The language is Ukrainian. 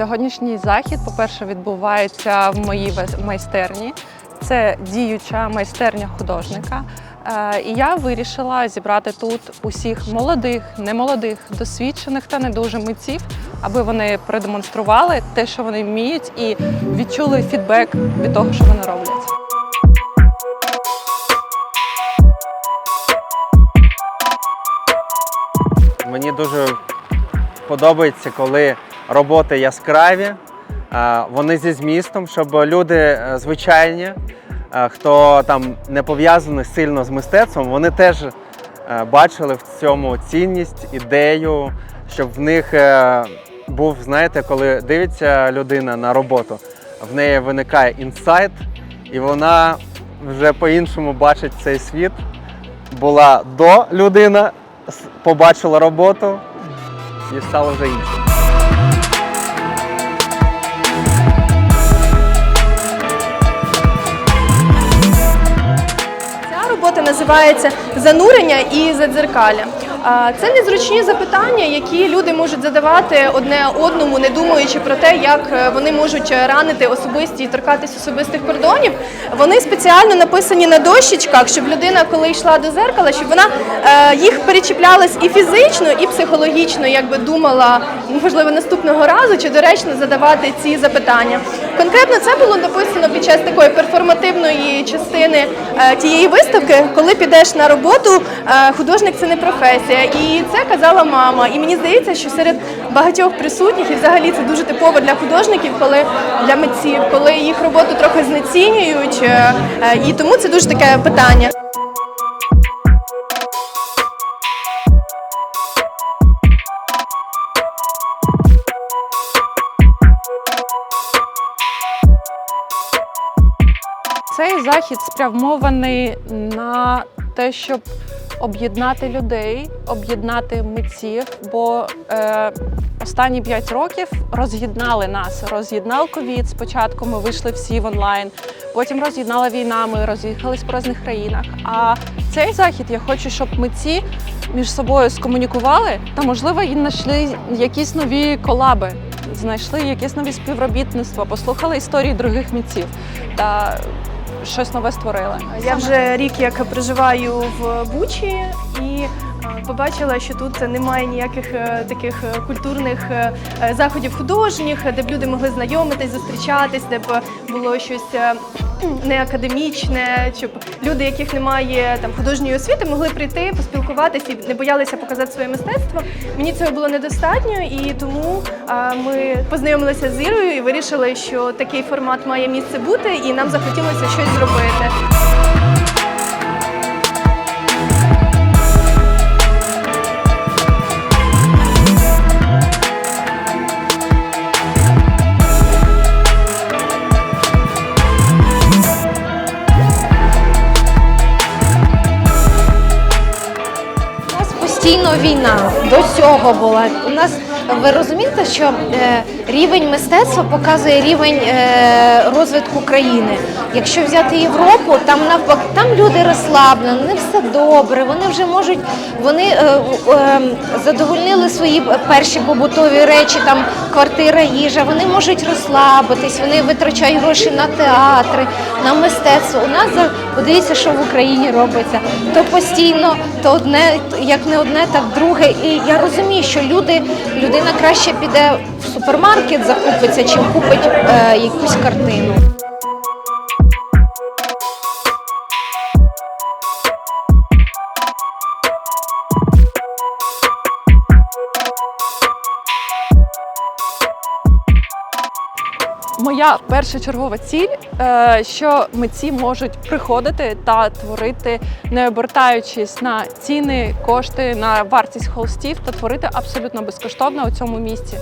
Сьогоднішній захід, по-перше, відбувається в моїй майстерні. Це діюча майстерня художника. Е, І я вирішила зібрати тут усіх молодих, немолодих, досвідчених та не дуже митців, аби вони продемонстрували те, що вони вміють, і відчули фідбек від того, що вони роблять. Мені дуже подобається, коли роботи яскраві, е, вони зі змістом, щоб люди е, звичайні, е, хто там не пов'язаний сильно з мистецтвом, вони теж бачили в цьому цінність, ідею, щоб в них був, знаєте, коли дивиться людина на роботу, в неї виникає інсайт, і вона вже по-іншому бачить цей світ. Була до людина, побачила роботу і стало вже інше. Називається Занурення і задзеркалля. Це незручні запитання, які люди можуть задавати одне одному, не думаючи про те, як е, вони можуть ранити особисті і торкатись особистих кордонів. Вони спеціально написані на дощечках, щоб людина, коли йшла до зеркала, щоб вона е, їх перечіплялась і фізично, і психологічно, якби думала, можливо, наступного разу чи доречно задавати ці запитання. Конкретно це було написано під час такої перформативної частини е, тієї виставки, коли підеш на роботу, е, художник це не професія. І це казала мама. І мені здається, що серед багатьох присутніх, і взагалі це дуже типово для художників, коли для митців, коли їх роботу трохи знецінюють. е, е, І тому це дуже таке питання. Цей захід спрямований на те, щоб об'єднати людей, об'єднати митців, бо е, останні 5 років роз'єднали нас. Роз'єднав ковід. Спочатку ми вийшли всі в онлайн, потім роз'єднала війна, ми роз'їхались по різних країнах. А цей захід я хочу, щоб митці між собою скомунікували та, можливо, і знайшли якісь нові колаби. Знайшли якесь нові співробітництво, послухали історії других митців та щось нове створили. Я вже рік як проживаю в Бучі і е, побачила, що тут немає ніяких е, таких е, культурних заходів художніх, де б люди могли знайомитись, зустрічатись, де б було щось не академічне, щоб люди, яких немає там художньої освіти, могли прийти, поспілкуватися і не боялися показати своє мистецтво. Мені цього було недостатньо, і тому а, ми познайомилися з Ірою і вирішили, що такий формат має місце бути, і нам захотілося щось зробити. Постійно війна до цього була. У нас ви розумієте, що е, рівень мистецтва показує рівень е, розвитку країни. Якщо взяти Європу, там навпаки, там люди розслаблені, не все добре. Вони вже можуть, вони е, е, задовольнили свої перші побутові речі, там квартира, їжа. Вони можуть розслабитись, вони витрачають гроші на театри, на мистецтво. У нас подивіться, що в Україні робиться. То постійно, то одне, як не одне, так друге. І я розумію, що люди, людина краще піде в супермаркет, закупиться, чим купить е, якусь картину. Моя першочергова ціль, що митці можуть приходити та творити, не обертаючись на ціни, кошти, на вартість холстів та творити абсолютно безкоштовно у цьому місці.